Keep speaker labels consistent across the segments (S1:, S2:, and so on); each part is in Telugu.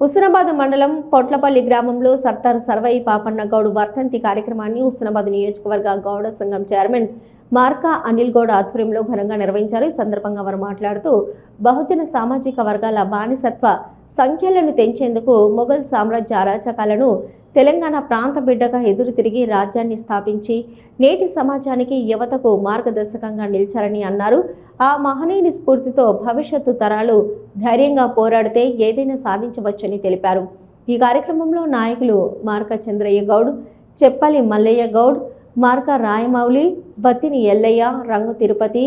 S1: హుస్నాబాద్ మండలం పొట్లపల్లి గ్రామంలో సర్దార్ సర్వై పాపన్న గౌడ్ వర్ధంతి కార్యక్రమాన్ని హుస్నాబాద్ నియోజకవర్గ గౌడ సంఘం చైర్మన్ మార్కా అనిల్ గౌడ్ ఆధ్వర్యంలో ఘనంగా నిర్వహించారు. ఈ సందర్భంగా వారు మాట్లాడుతూ బహుజన సామాజిక వర్గాల బానిసత్వ సంఖ్యలను తెంచేందుకు మొఘల్ సామ్రాజ్య అరాచకాలను తెలంగాణ ప్రాంత బిడ్డగా ఎదురు తిరిగి రాజ్యాన్ని స్థాపించి నేటి సమాజానికి యువతకు మార్గదర్శకంగా నిలిచారని అన్నారు. ఆ మహనీయుని స్ఫూర్తితో భవిష్యత్తు తరాలు ధైర్యంగా పోరాడితే ఏదైనా సాధించవచ్చని తెలిపారు. ఈ కార్యక్రమంలో నాయకులు మార్క చంద్రయ్య గౌడ్ చెప్పాలి మల్లయ్య గౌడ్ మార్క రాయమౌళి బత్తిని ఎల్లయ్య రంగు తిరుపతి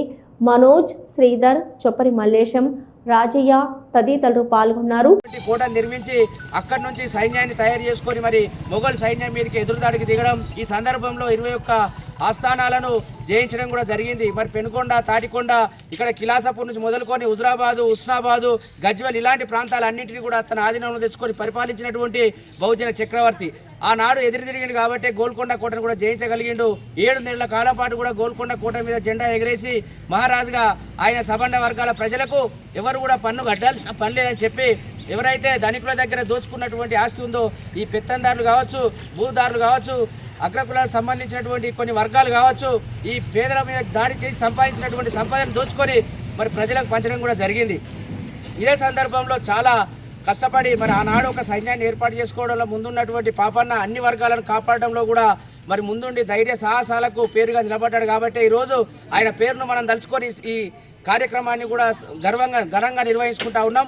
S1: మనోజ్ శ్రీధర్ చొప్పరి మల్లేశం రాజయ్య తదితరులు పాల్గొన్నారు.
S2: కోట నిర్మించి అక్కడి నుంచి సైన్యాన్ని తయారు చేసుకొని మరి మొఘల్ సైన్యం మీదకి ఎదురుదాడికి దిగడం ఈ సందర్భంలో ఇరవై ఒక్క ఆస్థానాలను జయించడం కూడా జరిగింది. మరి పెనుకొండ తాటికొండ ఇక్కడ కిలాసపూర్ నుంచి మొదలుకొని హుజరాబాదు ఉస్నాబాదు గజ్వల్ ఇలాంటి ప్రాంతాలన్నింటినీ కూడా తన ఆధీనంలో తెచ్చుకొని పరిపాలించినటువంటి బహుజన చక్రవర్తి. ఆనాడు ఎదురు తిరిగిండు కాబట్టి గోల్కొండ కోటను కూడా జయించగలిగిండు. ఏడు నెలల కాలం పాటు కూడా గోల్కొండ కోట మీద జెండా ఎగరేసి మహారాజుగా ఆయన సబండ వర్గాల ప్రజలకు ఎవరు కూడా పన్ను కట్టాల్సిన పని లేదని చెప్పి ఎవరైతే ధనికుల దగ్గర దోచుకున్నటువంటి ఆస్తి ఉందో ఈ పెత్తందారులు కావచ్చు భూదారులు కావచ్చు అగ్రకులాలకు సంబంధించినటువంటి కొన్ని వర్గాలు కావచ్చు ఈ పేదల మీద దాడి చేసి సంపాదించినటువంటి సంపదను దోచుకొని మరి ప్రజలకు పంచడం కూడా జరిగింది. ఇదే సందర్భంలో చాలా కష్టపడి మరి ఆనాడు ఒక సైన్యాన్ని ఏర్పాటు చేసుకోవడంలో ముందున్నటువంటి పాపన్న అన్ని వర్గాలను కాపాడడంలో కూడా మరి ముందుండి ధైర్య సాహసాలకు పేరుగా నిలబడ్డాడు కాబట్టి ఈరోజు ఆయన పేరును మనం తలుచుకొని ఈ కార్యక్రమాన్ని కూడా గర్వంగా ఘనంగా నిర్వహించుకుంటా ఉన్నాం.